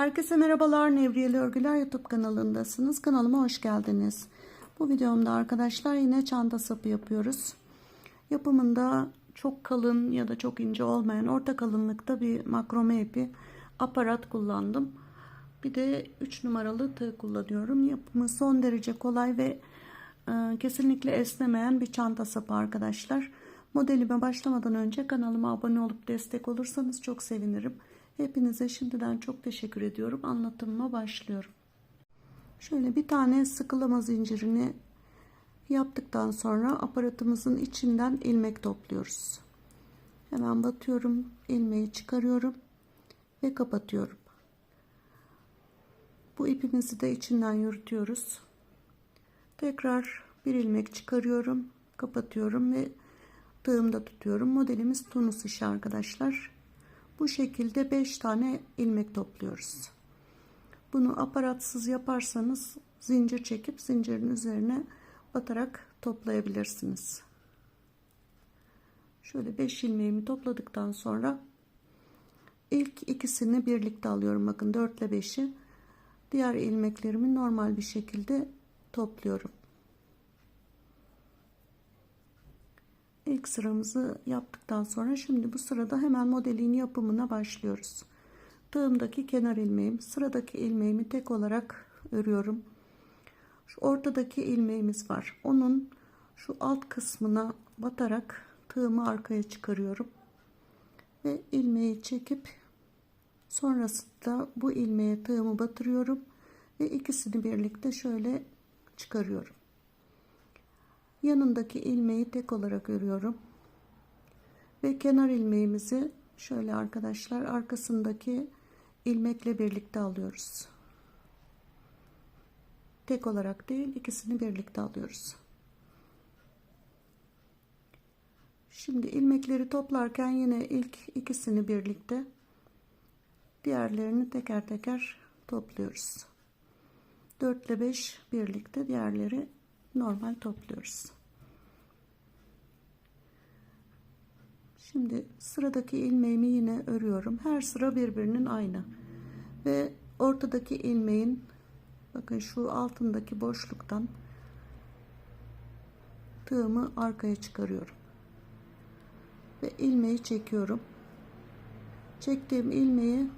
Herkese merhabalar. Nevriyeli Örgüler YouTube kanalındasınız. Kanalıma hoş geldiniz. Bu videomda arkadaşlar yine çanta sapı yapıyoruz. Yapımında çok kalın ya da çok ince olmayan orta kalınlıkta bir makrome ipi aparat kullandım. Bir de 3 numaralı tığ kullanıyorum. Yapımı son derece kolay ve e, kesinlikle esnemeyen bir çanta sapı arkadaşlar. Modelime başlamadan önce kanalıma abone olup destek olursanız çok sevinirim. Hepinize şimdiden çok teşekkür ediyorum. Anlatımıma başlıyorum. Şöyle bir tane sıkılama zincirini yaptıktan sonra aparatımızın içinden ilmek topluyoruz. Hemen batıyorum, ilmeği çıkarıyorum ve kapatıyorum. Bu ipimizi de içinden yürütüyoruz. Tekrar bir ilmek çıkarıyorum, kapatıyorum ve tığımda tutuyorum. Modelimiz tunus işi arkadaşlar. Bu şekilde 5 tane ilmek topluyoruz. Bunu aparatsız yaparsanız zincir çekip zincirin üzerine batarak toplayabilirsiniz. Şöyle 5 ilmeğimi topladıktan sonra ilk ikisini birlikte alıyorum. Bakın 4 ile 5'i diğer ilmeklerimi normal bir şekilde topluyorum. İlk sıramızı yaptıktan sonra şimdi bu sırada hemen modelin yapımına başlıyoruz. Tığımdaki kenar ilmeğim, sıradaki ilmeğimi tek olarak örüyorum. Şu ortadaki ilmeğimiz var. Onun şu alt kısmına batarak tığımı arkaya çıkarıyorum. Ve ilmeği çekip sonrasında bu ilmeğe tığımı batırıyorum ve ikisini birlikte şöyle çıkarıyorum yanındaki ilmeği tek olarak örüyorum. Ve kenar ilmeğimizi şöyle arkadaşlar arkasındaki ilmekle birlikte alıyoruz. Tek olarak değil ikisini birlikte alıyoruz. Şimdi ilmekleri toplarken yine ilk ikisini birlikte diğerlerini teker teker topluyoruz. 4 ile 5 birlikte diğerleri normal topluyoruz. Şimdi sıradaki ilmeğimi yine örüyorum. Her sıra birbirinin aynı. Ve ortadaki ilmeğin bakın şu altındaki boşluktan tığımı arkaya çıkarıyorum. Ve ilmeği çekiyorum. Çektiğim ilmeği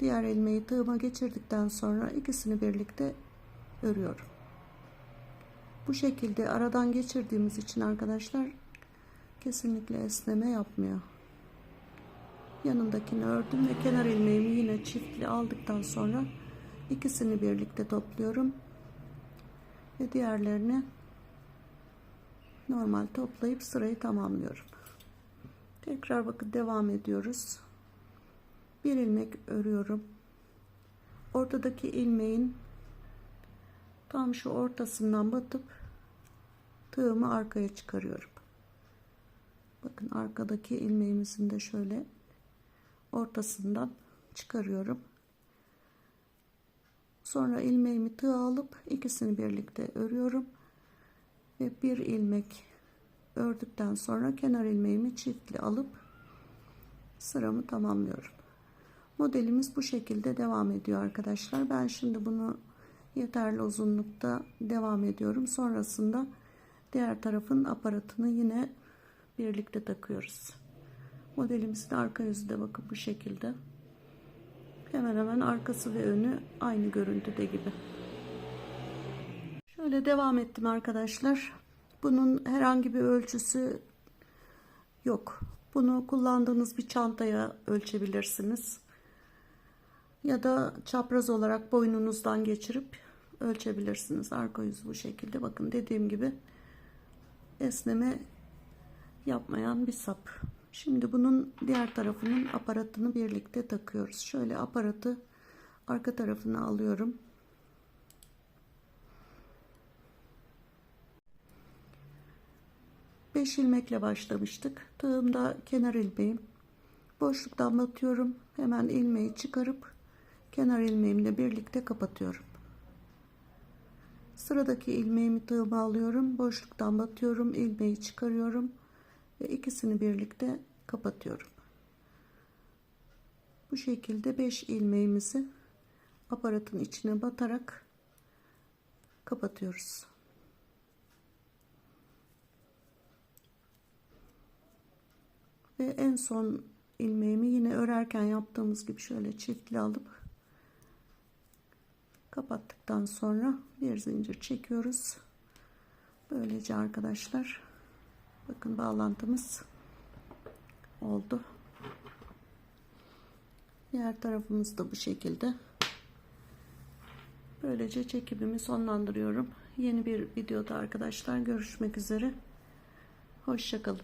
diğer ilmeği tığıma geçirdikten sonra ikisini birlikte örüyorum. Bu şekilde aradan geçirdiğimiz için arkadaşlar kesinlikle esneme yapmıyor. Yanındakini ördüm ve kenar ilmeğimi yine çiftli aldıktan sonra ikisini birlikte topluyorum. Ve diğerlerini normal toplayıp sırayı tamamlıyorum. Tekrar bakın devam ediyoruz. Bir ilmek örüyorum. Ortadaki ilmeğin tam şu ortasından batıp tığımı arkaya çıkarıyorum. Bakın arkadaki ilmeğimizin de şöyle ortasından çıkarıyorum. Sonra ilmeğimi tığa alıp ikisini birlikte örüyorum. Ve bir ilmek ördükten sonra kenar ilmeğimi çiftli alıp sıramı tamamlıyorum. Modelimiz bu şekilde devam ediyor arkadaşlar. Ben şimdi bunu yeterli uzunlukta devam ediyorum. Sonrasında diğer tarafın aparatını yine birlikte takıyoruz. Modelimizin arka yüzü de bakın bu şekilde. Hemen hemen arkası ve önü aynı görüntüde gibi. Şöyle devam ettim arkadaşlar. Bunun herhangi bir ölçüsü yok. Bunu kullandığınız bir çantaya ölçebilirsiniz. Ya da çapraz olarak boynunuzdan geçirip ölçebilirsiniz. Arka yüzü bu şekilde. Bakın dediğim gibi esneme yapmayan bir sap. Şimdi bunun diğer tarafının aparatını birlikte takıyoruz. Şöyle aparatı arka tarafına alıyorum. Beş ilmekle başlamıştık. Tığımda kenar ilmeğim. Boşluktan batıyorum. Hemen ilmeği çıkarıp kenar ilmeğimle birlikte kapatıyorum. Sıradaki ilmeğimi tığıma alıyorum. Boşluktan batıyorum. ilmeği çıkarıyorum. Ve ikisini birlikte kapatıyorum. Bu şekilde 5 ilmeğimizi aparatın içine batarak kapatıyoruz. Ve en son ilmeğimi yine örerken yaptığımız gibi şöyle çiftli alıp kapattıktan sonra bir zincir çekiyoruz. Böylece arkadaşlar bakın bağlantımız oldu. Diğer tarafımız da bu şekilde. Böylece çekimimi sonlandırıyorum. Yeni bir videoda arkadaşlar görüşmek üzere. Hoşçakalın.